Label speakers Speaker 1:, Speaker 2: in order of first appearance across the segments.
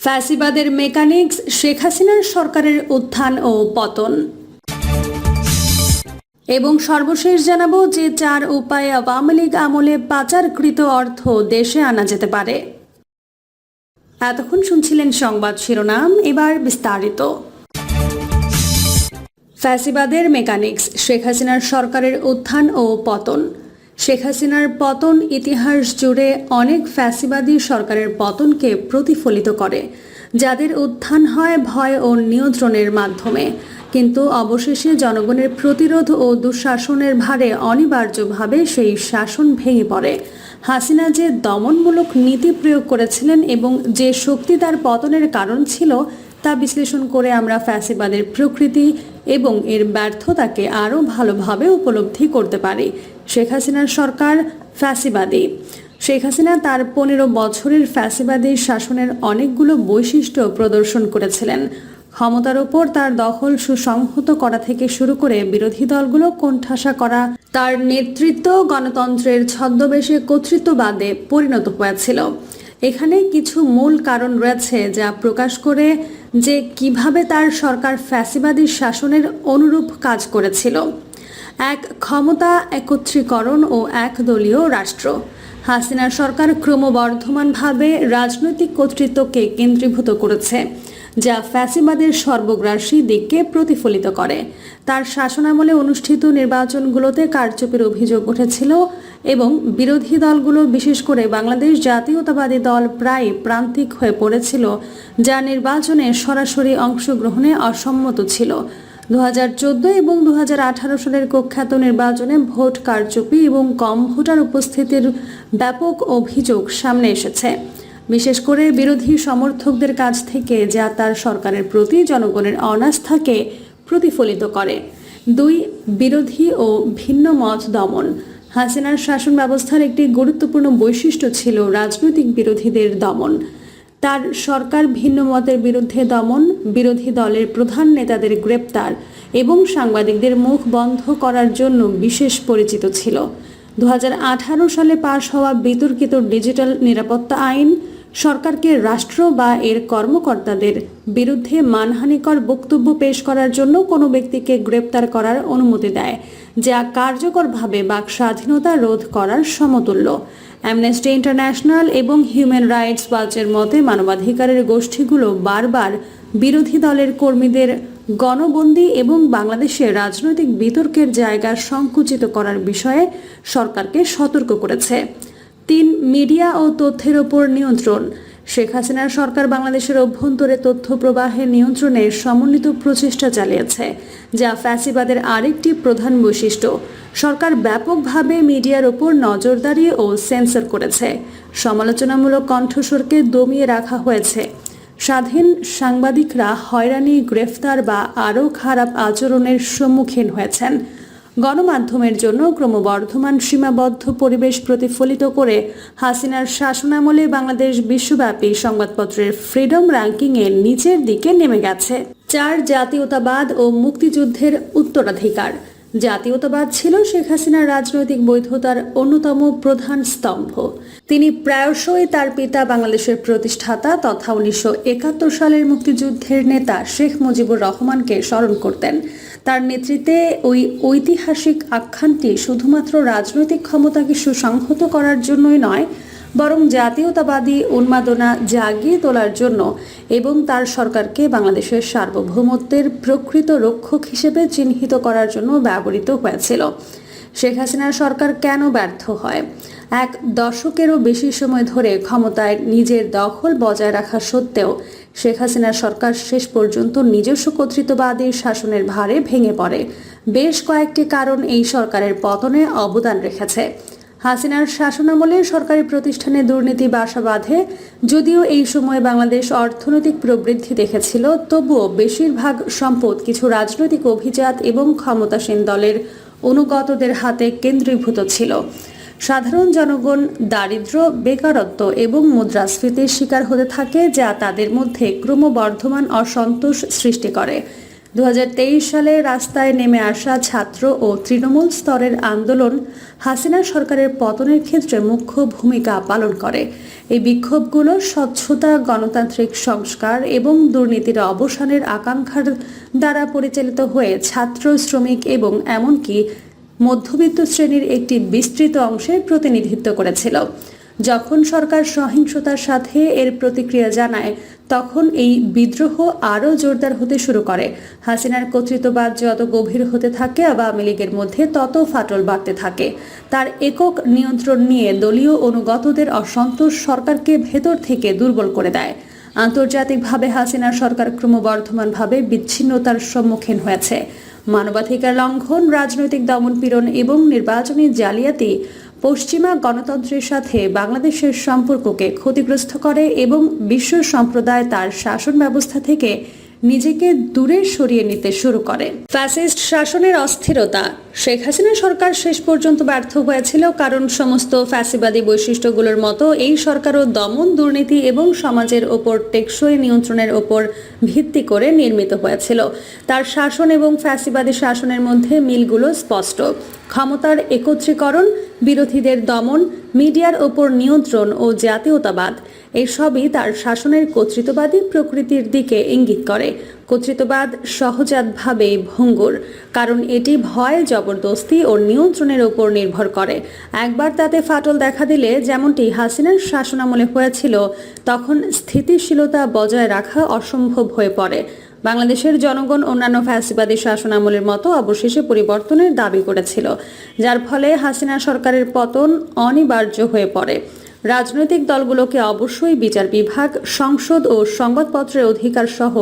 Speaker 1: ফ্যাসিবাদের মেকানিক্স শেখ হাসিনার সরকারের উত্থান ও পতন। এবং সর্বশেষ জানাব যে চার উপায়ে আওয়ামী লীগ আমলে পাচারকৃত অর্থ দেশে আনা যেতে পারে। এতক্ষণ শুনছিলেন সংবাদ শিরোনাম, এবার বিস্তারিত। ফ্যাসিবাদের মেকানিক্স শেখ হাসিনার সরকারের উত্থান ও পতন। শেখ হাসিনার পতন ইতিহাস জুড়ে অনেক ফ্যাসিবাদী সরকারের পতনকে প্রতিফলিত করে, যাদের উত্থান হয় ভয় ও নিয়ন্ত্রণের মাধ্যমে। কিন্তু অবশেষে জনগণের প্রতিরোধ ও দুঃশাসনের ভারে অনিবার্যভাবে সেই শাসন ভেঙে পড়ে। হাসিনা যে দমনমূলক নীতি প্রয়োগ করেছিলেন এবং যে শক্তি তার পতনের কারণ ছিল, তা বিশ্লেষণ করে আমরা ফ্যাসিবাদের প্রকৃতি এবং এর ব্যর্থতাকে আরও ভালোভাবে উপলব্ধি করতে পারি। শেখ হাসিনার সরকার ফ্যাসিবাদী। শেখ হাসিনা তার পনেরো বছরের ফ্যাসিবাদী শাসনের অনেকগুলো বৈশিষ্ট্য প্রদর্শন করেছিলেন। ক্ষমতার উপর তার দখল সুসংহত করা থেকে শুরু করে বিরোধী দলগুলো কোণঠাসা করা, তার নেতৃত্ব গণতন্ত্রের ছদ্মবেশে কর্তৃত্ববাদে পরিণত হয়েছিল। এখানে কিছু মূল কারণ রয়েছে যা প্রকাশ করে যে কীভাবে তার সরকার ফ্যাসিবাদী শাসনের অনুরূপ কাজ করেছিল। এক ক্ষমতা একত্রীকরণ ও একদলীয় রাষ্ট্র। হাসিনার সরকার ক্রমবর্ধমানভাবে রাজনৈতিক কর্তৃত্বকে কেন্দ্রীভূত করেছে, যা ফ্যাসিবাদের সর্বগ্রাসী দিককে প্রতিফলিত করে। তার শাসনামলে অনুষ্ঠিত নির্বাচনগুলোতে কারচুপির অভিযোগ উঠেছিল এবং বিরোধী দলগুলো, বিশেষ করে বাংলাদেশ জাতীয়তাবাদী দল, প্রায় প্রান্তিক হয়ে পড়েছিল, যা নির্বাচনে সরাসরি অংশগ্রহণে অসম্মত ছিল। দু হাজার চোদ্দ এবং দু হাজার আঠারো সালের কুখ্যাত নির্বাচনে ভোট কারচুপি এবং কম ভোটার উপস্থিতির ব্যাপক অভিযোগ সামনে এসেছে। বিশেষ করে বিরোধী সমর্থকদের কাছ থেকে যা তার সরকারের প্রতি জনগণের অনাস্থাকে প্রতিফলিত করে। দুই, বিরোধী ও ভিন্ন মত দমন। হাসিনার শাসন ব্যবস্থার একটি গুরুত্বপূর্ণ বৈশিষ্ট্য ছিল রাজনৈতিক বিরোধীদের দমন। তার সরকার ভিন্ন মতের বিরুদ্ধে দমন, বিরোধী দলের প্রধান নেতাদের গ্রেপ্তার এবং সাংবাদিকদের মুখ বন্ধ করার জন্য বিশেষ পরিচিত ছিল। দু হাজার আঠারো সালে পাশ হওয়া বিতর্কিত ডিজিটাল নিরাপত্তা আইন সরকারকে রাষ্ট্র বা এর কর্মকর্তাদের বিরুদ্ধে মানহানিকর বক্তব্য পেশ করার জন্য কোনো ব্যক্তিকে গ্রেপ্তার করার অনুমতি দেয়, যা কার্যকরভাবে বাক স্বাধীনতা রোধ করার সমতুল্য। অ্যামনেস্টি ইন্টারন্যাশনাল এবং হিউম্যান রাইটস ওয়াচের মতে মানবাধিকারের গোষ্ঠীগুলো বারবার বিরোধী দলের কর্মীদের গণবন্দি এবং বাংলাদেশে রাজনৈতিক বিতর্কের জায়গা সংকুচিত করার বিষয়ে সরকারকে সতর্ক করেছে। তিন, মিডিয়া ও তথ্যের ওপর নিয়ন্ত্রণ। শেখ হাসিনার সরকার বাংলাদেশের অভ্যন্তরে তথ্য প্রবাহে নিয়ন্ত্রণে সমন্বিত প্রচেষ্টা চালিয়েছে, যা ফ্যাসিবাদের আরেকটি প্রধান বৈশিষ্ট্য। সরকার ব্যাপকভাবে মিডিয়ার ওপর নজরদারি ও সেন্সর করেছে। সমালোচনামূলক কণ্ঠস্বরকে দমিয়ে রাখা হয়েছে। স্বাধীন সাংবাদিকরা হয়রানি, গ্রেফতার বা আরও খারাপ আচরণের সম্মুখীন হয়েছেন। গণমাধ্যমের জন্য ক্রমবর্ধমান সীমাবদ্ধ পরিবেশ প্রতিফলিত করে হাসিনার শাসনামলে বাংলাদেশ বিশ্বব্যাপী সংবাদপত্রের ফ্রিডম র্যাঙ্কিংয়ে নিচের দিকে নেমে গেছে। চার জাতীয়তাবাদ ও মুক্তিযুদ্ধের উত্তরাধিকার। জাতীয়তাবাদ ছিল শেখ হাসিনার রাজনৈতিক বৈধতার অন্যতম প্রধান স্তম্ভ। তিনি প্রায়শই তার পিতা বাংলাদেশের প্রতিষ্ঠাতা তথা উনিশশো একাত্তর সালের মুক্তিযুদ্ধের নেতা শেখ মুজিবুর রহমানকে স্মরণ করতেন। তার নেতৃত্বে ওই ঐতিহাসিক আখ্যানটি শুধুমাত্র রাজনৈতিক ক্ষমতাকে সুসংহত করার জন্যই নয়, বরং জাতীয়তাবাদী উন্মাদনা জাগিয়ে তোলার জন্য এবং তার সরকারকে বাংলাদেশের সার্বভৌমত্বের প্রকৃত রক্ষক হিসেবে চিহ্নিত করার জন্য ব্যবহৃত হয়েছিল। শেখ হাসিনার সরকার কেন ব্যর্থ হয়? এক দশকেরও বেশি সময় ধরে ক্ষমতায় নিজের দখল বজায় রাখা সত্ত্বেও শেখ হাসিনার সরকার শেষ পর্যন্ত নিজস্ব কর্তৃত্ববাদী শাসনের ভারে ভেঙে পড়ে। বেশ কয়েকটি কারণ এই সরকারের পতনে অবদান রেখেছে। হাসিনার শাসনামলে সরকারি প্রতিষ্ঠানে দুর্নীতি বাসা বাঁধে। যদিও এই সময় বাংলাদেশ অর্থনৈতিক প্রবৃদ্ধি দেখেছিল, তবুও বেশিরভাগ সম্পদ কিছু রাজনৈতিক অভিজাত এবং ক্ষমতাসীন দলের অনুগতদের হাতে কেন্দ্রীভূত ছিল। সাধারণ জনগণ দারিদ্র, বেকারত্ব এবং মুদ্রাস্ফীতির শিকার হতে থাকে যা তাদের মধ্যে ক্রমবর্ধমান অসন্তোষ সৃষ্টি করে। দু হাজার তেইশ সালে রাস্তায় নেমে আসা ছাত্র ও তৃণমূল স্তরের আন্দোলন হাসিনা সরকারের পতনের ক্ষেত্রে মুখ্য ভূমিকা পালন করে। এই বিক্ষোভগুলো স্বচ্ছতা, গণতান্ত্রিক সংস্কার এবং দুর্নীতির অবসানের আকাঙ্ক্ষার দ্বারা পরিচালিত হয়ে ছাত্র, শ্রমিক এবং এমনকি মধ্যবিত্ত শ্রেণির একটি বিস্তৃত অংশের প্রতিনিধিত্ব করেছিল। যখন সরকার সহিংসতার সাথে এর প্রতিক্রিয়া জানায়, তখন এই বিদ্রোহ আরও জোরদার হতে শুরু করে। হাসিনার কর্তৃত্ববাদ যত গভীর হতে থাকে, আওয়ামী লীগের মধ্যে তত ফাটল বাড়তে থাকে। তার একক নিয়ন্ত্রণ নিয়ে দলীয় অনুগতদের অসন্তোষ সরকারকে ভেতর থেকে দুর্বল করে দেয়। আন্তর্জাতিকভাবে হাসিনার সরকার ক্রমবর্ধমানভাবে বিচ্ছিন্নতার সম্মুখীন হয়েছে। মানবাধিকার লঙ্ঘন, রাজনৈতিক দমনপীড়ন এবং নির্বাচনী জালিয়াতি পশ্চিমা গণতন্ত্রের সাথে বাংলাদেশের সম্পর্ককে ক্ষতিগ্রস্ত করে এবং বিশ্ব সম্প্রদায় তার শাসন ব্যবস্থা থেকে নিজেকে দূরে সরিয়ে নিতে শুরু করে। ফ্যাসিস্ট শাসনের অস্থিরতা শেখ হাসিনা সরকার শেষ পর্যন্ত ব্যর্থ হয়েছিল কারণ সমস্ত ফ্যাসিবাদী বৈশিষ্ট্যগুলোর মতো এই সরকারও দমন, দুর্নীতি এবং সমাজের ওপর টেকসই নিয়ন্ত্রণের ওপর ভিত্তি করে নির্মিত হয়েছিল। তার শাসন এবং ফ্যাসিবাদী শাসনের মধ্যে মিলগুলো স্পষ্ট। ক্ষমতার একত্রীকরণ, বিরোধীদের দমন, মিডিয়ার ওপর নিয়ন্ত্রণ ও জাতীয়তাবাদ, এসবই তার শাসনের কর্তৃত্ববাদী প্রকৃতির দিকে ইঙ্গিত করে। কর্তৃত্ববাদ সহজাতভাবেই ভঙ্গুর, কারণ এটি ভয়, জবরদস্তি ও নিয়ন্ত্রণের ওপর নির্ভর করে। একবার তাতে ফাটল দেখা দিলে যেমনটি হাসিনার শাসনামলে হয়েছিল, তখন স্থিতিশীলতা বজায় রাখা অসম্ভব হয়ে পড়ে। বাংলাদেশের জনগণ অন্যান্য ফ্যাসিবাদী শাসনামলের মতো অবশেষে পরিবর্তনের দাবি করেছিল, যার ফলে হাসিনা সরকারের পতন অনিবার্য হয়ে পড়ে। রাজনৈতিক দলগুলোকে অবশ্যই বিচার বিভাগ, সংসদ ও সংবাদপত্রের অধিকার সহ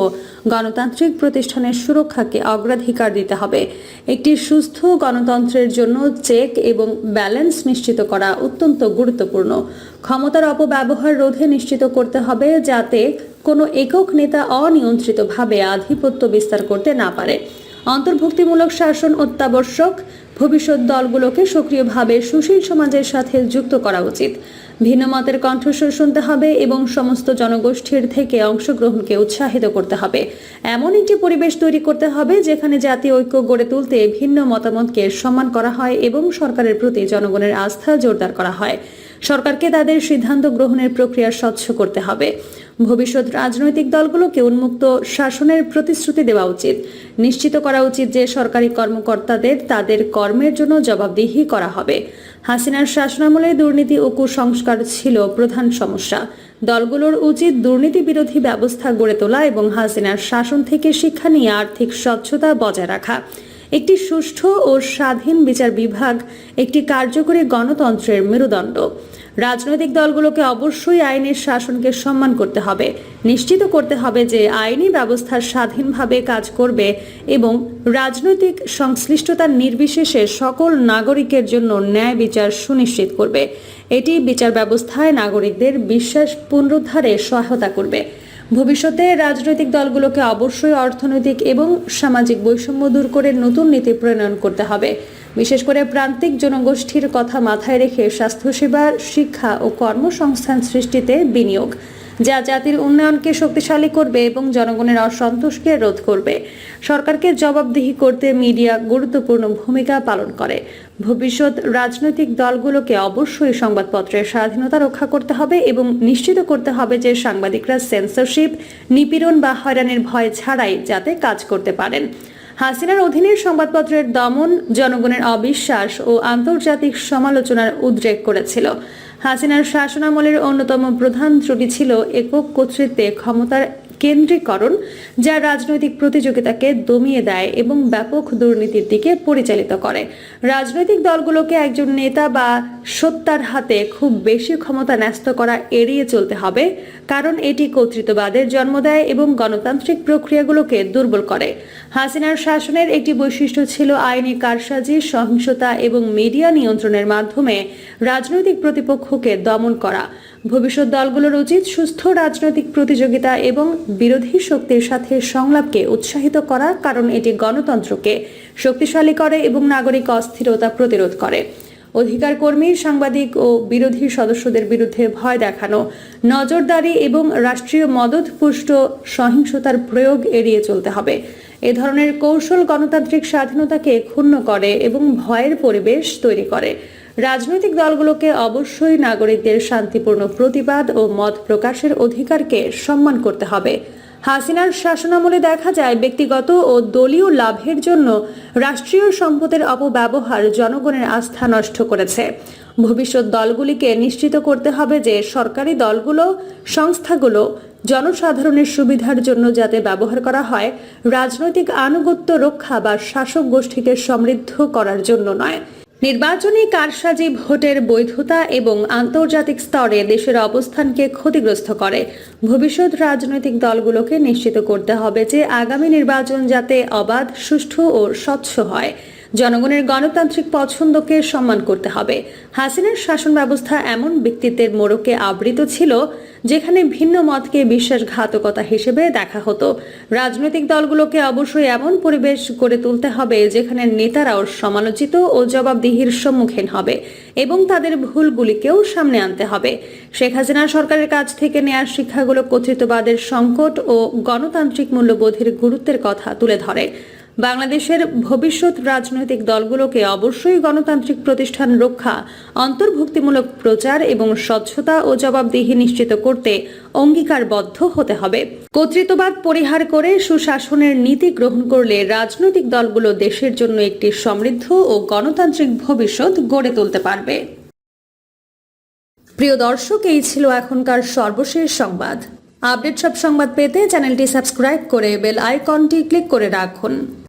Speaker 1: গণতান্ত্রিক প্রতিষ্ঠানের সুরক্ষাকে অগ্রাধিকার দিতে হবে। একটি সুস্থ গণতন্ত্রের জন্য চেক এবং ব্যালেন্স নিশ্চিত করা অত্যন্ত গুরুত্বপূর্ণ। ক্ষমতার অপব্যবহার রোধে নিশ্চিত করতে হবে যাতে কোনো একক নেতা অনিয়ন্ত্রিতভাবে আধিপত্য বিস্তার করতে না পারে। অন্তর্ভুক্তিমূলক শাসন অত্যাবশ্যক ভবিষ্যৎ দলগুলোকে সক্রিয়ভাবে সুশীল সমাজের সাথে যুক্ত করা উচিত। ভিন্ন মতের কণ্ঠস্বর শুনতে হবে এবং সমস্ত জনগোষ্ঠীর থেকে অংশগ্রহণকে উৎসাহিত করতে হবে। এমন একটি পরিবেশ তৈরি করতে হবে যেখানে জাতীয় ঐক্য গড়ে তুলতে ভিন্ন মতামতকে সম্মান করা হয় এবং সরকারের প্রতি জনগণের আস্থা জোরদার করা হয়। সরকারকে তাদের সিদ্ধান্ত গ্রহণের প্রক্রিয়া স্বচ্ছ করতে হবে। ভবিষ্যৎ রাজনৈতিক দলগুলোকে উন্মুক্ত শাসনের প্রতিশ্রুতি দেওয়া উচিত। নিশ্চিত করা উচিত যে সরকারি কর্মকর্তাদের তাদের কর্মের জন্য জবাবদিহি করা হবে। হাসিনার শাসনামলে দুর্নীতি ও কুসংস্কার ছিল প্রধান সমস্যা। দলগুলোর উচিত দুর্নীতি বিরোধী ব্যবস্থা গড়ে তোলা এবং হাসিনার শাসন থেকে শিক্ষা নিয়ে আর্থিক স্বচ্ছতা বজায় রাখা। একটি সুষ্ঠু ও স্বাধীন বিচার বিভাগ একটি কার্যকরী গণতন্ত্রের মেরুদণ্ড। রাজনৈতিক দলগুলোকে অবশ্যই আইনের শাসনকে সম্মান করতে হবে। নিশ্চিত করতে হবে যে আইনি ব্যবস্থা স্বাধীনভাবে কাজ করবে এবং রাজনৈতিক সংশ্লিষ্টতার নির্বিশেষে সকল নাগরিকের জন্য ন্যায় বিচার সুনিশ্চিত করবে। এটি বিচার ব্যবস্থায় নাগরিকদের বিশ্বাস পুনরুদ্ধারে সহায়তা করবে। ভবিষ্যতে রাজনৈতিক দলগুলোকে অবশ্যই অর্থনৈতিক এবং সামাজিক বৈষম্য দূর করে নতুন নীতি প্রণয়ন করতে হবে। বিশেষ করে প্রান্তিক জনগোষ্ঠীর কথা মাথায় রেখে স্বাস্থ্যসেবা, শিক্ষা ও কর্মসংস্থান সৃষ্টিতে বিনিয়োগ। যা জাতির উন্নয়নকে শক্তিশালী করবে এবং জনগণের অসন্তোষকে রোধ করবে। সরকারকে জবাবদিহি করতে মিডিয়া গুরুত্বপূর্ণ ভূমিকা পালন করে। ভবিষ্যৎ রাজনৈতিক দলগুলোকে অবশ্যই সংবাদপত্রের স্বাধীনতা রক্ষা করতে হবে এবং নিশ্চিত করতে হবে যে সাংবাদিকরা সেন্সরশিপ নিপীড়ন বা হয়রানির ভয় ছাড়াই যাতে কাজ করতে পারেন। হাসিনার অধীনে সংবাদপত্রের দমন জনগণের অবিশ্বাস ও আন্তর্জাতিক সমালোচনার উদ্রেক করেছিল। হাসিনার শাসনামলের অন্যতম প্রধান ত্রুটি ছিল একক কর্তৃত্বে ক্ষমতার কেন্দ্রীকরণ, যা রাজনৈতিক প্রতিযোগিতাকে দমিয়ে দেয় এবং ব্যাপক দুর্নীতির দিকে পরিচালিত করে। রাজনৈতিক দলগুলোকে একজন নেতা বা সত্তার হাতে খুব বেশি ক্ষমতা ন্যস্ত করা এড়িয়ে চলতে হবে, কারণ এটি কর্তৃত্ববাদের জন্ম দেয় এবং গণতান্ত্রিক প্রক্রিয়াগুলোকে দুর্বল করে। হাসিনার শাসনের একটি বৈশিষ্ট্য ছিল আইনি কারসাজি, সহিংসতা এবং মিডিয়া নিয়ন্ত্রণের মাধ্যমে রাজনৈতিক প্রতিপক্ষকে দমন করা। ভবিষ্যৎ দলগুলোর উচিত সুস্থ রাজনৈতিক প্রতিযোগিতা এবং বিরোধী শক্তির সাথে সংলাপকে উৎসাহিত করা, কারণ এটি গণতন্ত্রকে শক্তিশালী করে এবং নাগরিক অস্থিরতা প্রতিরোধ করে। অধিকার কর্মী সাংবাদিক ও বিরোধী সদস্যদের বিরুদ্ধে ভয় দেখানো, নজরদারি এবং রাষ্ট্রীয় মদতপুষ্ট সহিংসতার প্রয়োগ এড়িয়ে চলতে হবে। এ ধরনের কৌশল গণতান্ত্রিক স্বাধীনতাকে ক্ষুণ্ণ করে এবং ভয়ের পরিবেশ তৈরি করে। রাজনৈতিক দলগুলোকে অবশ্যই নাগরিকদের শান্তিপূর্ণ প্রতিবাদ ও মত প্রকাশের অধিকারকে সম্মান করতে হবে। হাসিনার শাসনামলে দেখা যায় ব্যক্তিগত ও দলীয় লাভের জন্য রাষ্ট্রীয় সম্পদের অপব্যবহার জনগণের আস্থা নষ্ট করেছে। ভবিষ্যৎ দলগুলিকে নিশ্চিত করতে হবে যে সরকারি দলগুলো, সংস্থাগুলো জনসাধারণের সুবিধার জন্য যাতে ব্যবহার করা হয়, রাজনৈতিক আনুগত্য রক্ষা বা শাসক গোষ্ঠীকে সমৃদ্ধ করার জন্য নয়। নির্বাচনী কারসাজি, ভোটের বৈধতা এবং আন্তর্জাতিক স্তরে দেশের অবস্থানকে ক্ষতিগ্রস্ত করে। ভবিষ্যৎ রাজনৈতিক দলগুলোকে নিশ্চিত করতে হবে যে আগামী নির্বাচন যাতে অবাধ, সুষ্ঠু ও স্বচ্ছ হয়। জনগণের গণতান্ত্রিক পছন্দকে সম্মান করতে হবে। হাসিনার শাসন ব্যবস্থা এমন ব্যক্তিত্বের মোড়কে আবৃত ছিল, যেখানে ভিন্ন মতকে বিশ্বাসঘাতকতা হিসেবে দেখা হতো। রাজনৈতিক দলগুলোকে অবশ্যই এমন পরিবেশ গড়ে তুলতে হবে, যেখানে নেতারাও সমালোচিত ও জবাবদিহির সম্মুখীন হবে এবং তাদের ভুলগুলিকেও সামনে আনতে হবে। শেখ হাসিনা সরকারের কাছ থেকে নেওয়া শিক্ষাগুলো কর্তৃত্ববাদের সংকট ও গণতান্ত্রিক মূল্যবোধের গুরুত্বের কথা তুলে ধরে। বাংলাদেশের ভবিষ্যৎ রাজনৈতিক দলগুলোকে অবশ্যই গণতান্ত্রিক প্রতিষ্ঠান রক্ষা, অন্তর্ভুক্তিমূলক প্রচার এবং স্বচ্ছতা ও জবাবদিহি নিশ্চিত করতে অঙ্গীকারবদ্ধ হতে হবে। কর্তৃত্ববাদ পরিহার করে সুশাসনের নীতি গ্রহণ করলে রাজনৈতিক দলগুলো দেশের জন্য একটি সমৃদ্ধ ও গণতান্ত্রিক ভবিষ্যৎ গড়ে তুলতে পারবে। প্রিয় দর্শক, এই ছিল এখনকার সর্বশেষ সংবাদ। আপডেট সব সংবাদ পেতে চ্যানেলটি সাবস্ক্রাইব করে বেল আইকনটি ক্লিক করে রাখুন।